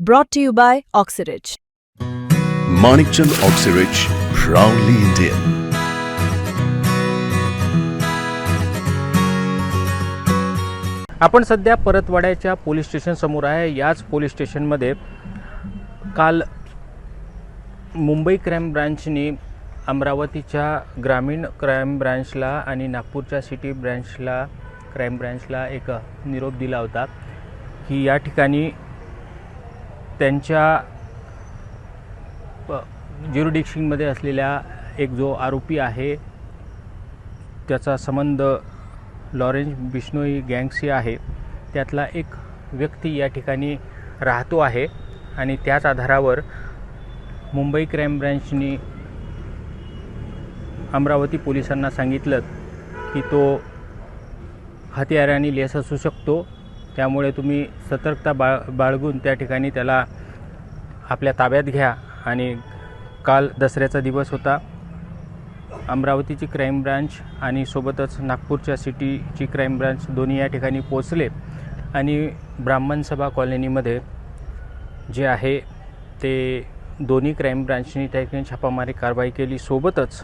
Brought to you by Oxyridge. Manikchand Oxyrich, proudly Indian. आपण सध्या परतवाड्याच्या police station समोर आहे याच पोलीस स्टेशनमध्ये काल मुंबई क्राईम ब्रांचनी अमरावतीच्या ग्रामीण क्राईम ब्रांचला आणि नागपूरच्या सिटी ब्रांचला क्राईम ब्रांचला एक निरोप दिला होता की या ठिकाणी त्यांच्या ज्युरिडिक्शनमध्ये असलेल्या एक जो आरोपी आहे त्याचा संबंध लॉरेन्स बिश्नोई गँगशी आहे. त्यातला एक व्यक्ती या ठिकाणी राहतो आहे आणि त्याच आधारावर मुंबई क्राईम ब्रँचनी अमरावती पोलिसांना सांगितलं की तो हत्याराने लेस असू शकतो. त्यामुळे तुम्ही सतर्कता बाळ बाळगून त्या ठिकाणी त्याला आपल्या ताब्यात घ्या. आणि काल दसऱ्याचा दिवस होता. अमरावतीची क्राईम ब्रांच आणि सोबतच नागपूरच्या सिटीची क्राईम ब्रांच दोन्ही या ठिकाणी पोचले आणि ब्राह्मण सभा कॉलनीमध्ये जे आहे ते दोन्ही क्राईम ब्रांचनी त्या ठिकाणी छापामारी कारवाई केली. सोबतच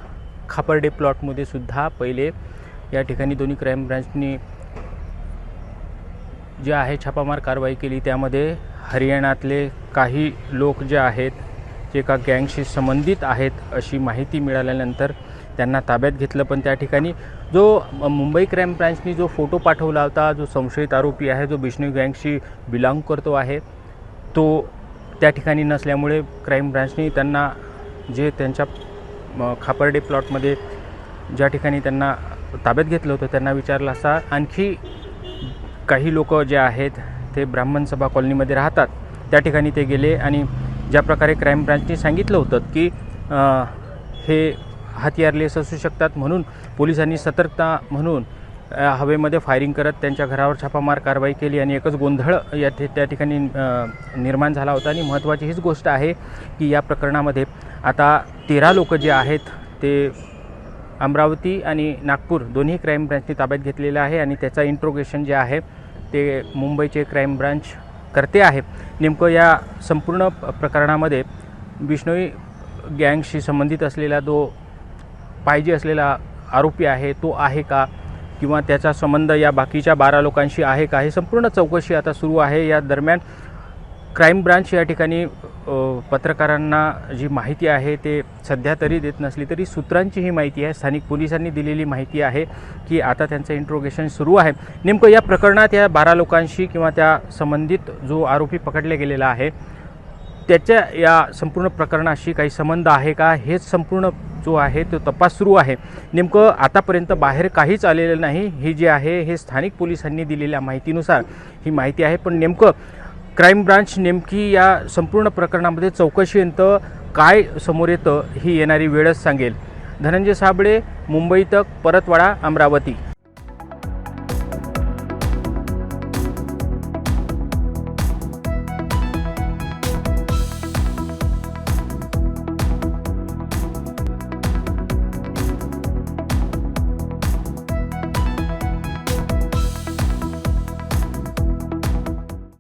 खापर्डे प्लॉटमध्ये सुद्धा पहिले या ठिकाणी दोन्ही क्राईम ब्रांचनी जे आहे छापामार कारवाई केली त्यामध्ये हरियाणातले काही लोक जे आहेत जे एका गँगशी संबंधित आहेत अशी माहिती मिळाल्यानंतर त्यांना ताब्यात घेतलं. पण त्या ठिकाणी जो मुंबई क्राईम ब्रांचनी जो फोटो पाठवला होता जो संशयित आरोपी आहे जो बिष्णू गँगशी बिलॉंग करतो आहे तो त्या ठिकाणी नसल्यामुळे क्राईम ब्रँचनी त्यांना जे त्यांच्या खापर्डे प्लॉटमध्ये ज्या ठिकाणी त्यांना ताब्यात घेतलं होतं त्यांना विचारलं असता. आणखी काही लोक जे आहेत ते ब्राह्मण सभा कॉलनीमध्ये राहतात. त्या ठिकाणी ते गेले आणि ज्या प्रकारे क्राईम ब्रांचने सांगितलं होतं की अ, हे हतियारलेस असू शकतात म्हणून पोलिसांनी सतर्कता म्हणून हवेमध्ये फायरिंग करत त्यांच्या घरावर छापामार कारवाई केली आणि एकच गोंधळ या त्या ठिकाणी निर्माण झाला होता. आणि महत्त्वाची हीच गोष्ट आहे की या प्रकरणामध्ये आता तेरा लोक जे आहेत ते अमरावती आणि नागपूर दोन्ही क्राईम ब्रँचने ताब्यात घेतलेलं आहे आणि त्याचा इंट्रोगेशन जे आहे ते मुंबईचे क्राईम ब्रांच करते आहे. नेमकं या संपूर्ण प्रकरणामध्ये बिष्णोई गँगशी संबंधित असलेला जो पाहिजे असलेला आरोपी आहे तो आहे का? किंवा त्याचा संबंध या बाकीच्या बारा लोकांशी आहे का? हे संपूर्ण चौकशी आता सुरू आहे. या दरम्यान क्राईम ब्रांच या ठिकाणी पत्रकारांना जी माहिती आहे ते सध्या तरी देत नसली तरी सूत्रांची ही माहिती आहे. स्थानिक पोलिसांनी दिलेली माहिती आहे की आता त्यांचं इंट्रोगेशन सुरू आहे. नेमकं या प्रकरणात या बारा लोकांशी किंवा त्या संबंधित जो आरोपी पकडला गेलेला आहे त्याच्या या संपूर्ण प्रकरणाशी काही संबंध आहे का? हेच संपूर्ण जो आहे तो तपास सुरू आहे. नेमकं आतापर्यंत बाहेर काहीच आलेलं नाही. ही जे आहे हे स्थानिक पोलिसांनी दिलेल्या माहितीनुसार ही माहिती आहे. पण नेमकं क्राईम ब्रांच नेमकी या संपूर्ण प्रकरणामध्ये चौकशीयंत काय समोर येतं ही येणारी वेळच सांगेल. धनंजय साबळे मुंबई तक परतवाडा अमरावती.